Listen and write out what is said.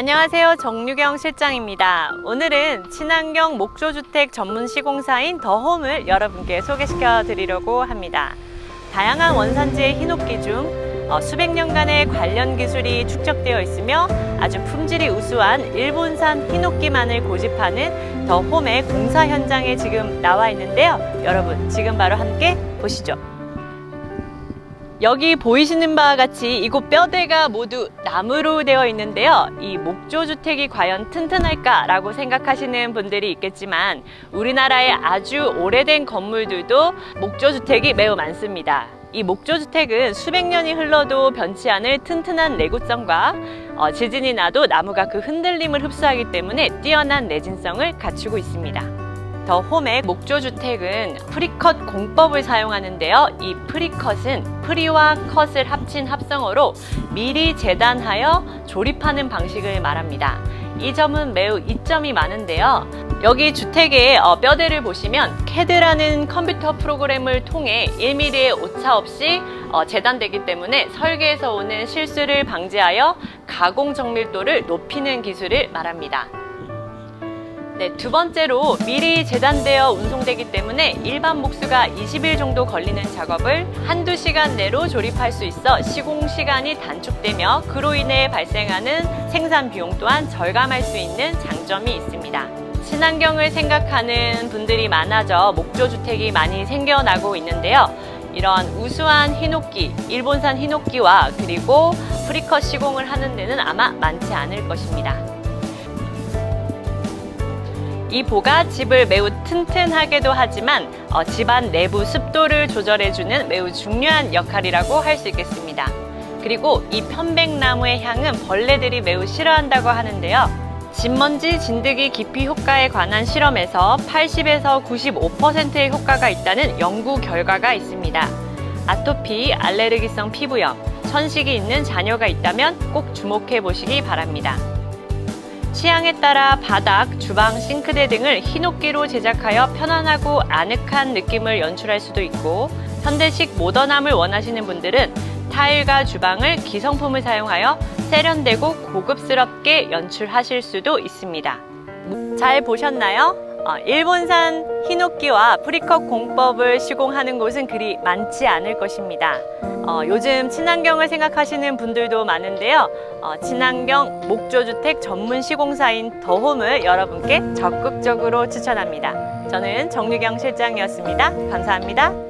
안녕하세요. 정유경 실장입니다. 오늘은 친환경 목조주택 전문 시공사인 더홈을 여러분께 소개시켜 드리려고 합니다. 다양한 원산지의 히노키 중 어, 수백 년간의 관련 기술이 축적되어 있으며 아주 품질이 우수한 일본산 히노키만을 고집하는 더홈의 공사 현장에 지금 나와 있는데요. 여러분, 지금 바로 함께 보시죠. 여기 보이시는 바와 같이 이곳 뼈대가 모두 나무로 되어 있는데요. 이 목조 주택이 과연 튼튼할까라고 생각하시는 분들이 있겠지만 우리나라의 아주 오래된 건물들도 목조 주택이 매우 많습니다. 이 목조 주택은 수백 년이 흘러도 변치 않을 튼튼한 내구성과 어, 지진이 나도 나무가 그 흔들림을 흡수하기 때문에 뛰어난 내진성을 갖추고 있습니다. 더 홈의 목조주택은 프리컷 공법을 사용하는데요. 이 프리컷은 프리와 컷을 합친 합성어로 미리 재단하여 조립하는 방식을 말합니다. 이 점은 매우 이점이 많은데요. 여기 주택의 어, 뼈대를 보시면 CAD라는 컴퓨터 프로그램을 통해 1mm의 오차 없이 어, 재단되기 때문에 설계에서 오는 실수를 방지하여 가공 정밀도를 높이는 기술을 말합니다. 네, 두 번째로 미리 재단되어 운송되기 때문에 일반 목수가 20일 정도 걸리는 작업을 한두 시간 내로 조립할 수 있어 시공 시간이 단축되며 그로 인해 발생하는 생산 비용 또한 절감할 수 있는 장점이 있습니다. 친환경을 생각하는 분들이 많아져 목조주택이 많이 생겨나고 있는데요. 이런 우수한 히노키, 일본산 히노키와 그리고 프리컷 시공을 하는 데는 아마 많지 않을 것입니다. 이 보가 집을 매우 튼튼하게도 하지만 어, 집안 내부 습도를 조절해주는 매우 중요한 역할이라고 할 수 있겠습니다. 그리고 이 편백나무의 향은 벌레들이 매우 싫어한다고 하는데요. 진먼지 진드기 기피 효과에 관한 실험에서 80에서 95%의 효과가 있다는 연구 결과가 있습니다. 아토피, 알레르기성 피부염, 천식이 있는 자녀가 있다면 꼭 주목해 보시기 바랍니다. 취향에 따라 바닥, 주방, 싱크대 등을 히노키로 제작하여 편안하고 아늑한 느낌을 연출할 수도 있고 현대식 모던함을 원하시는 분들은 타일과 주방을 기성품을 사용하여 세련되고 고급스럽게 연출하실 수도 있습니다. 잘 보셨나요? 어, 일본산 히노키와 프리컷 공법을 시공하는 곳은 그리 많지 않을 것입니다. 어, 요즘 친환경을 생각하시는 분들도 많은데요. 어, 친환경 목조주택 전문 시공사인 더홈을 여러분께 적극적으로 추천합니다. 저는 정유경 실장이었습니다. 감사합니다.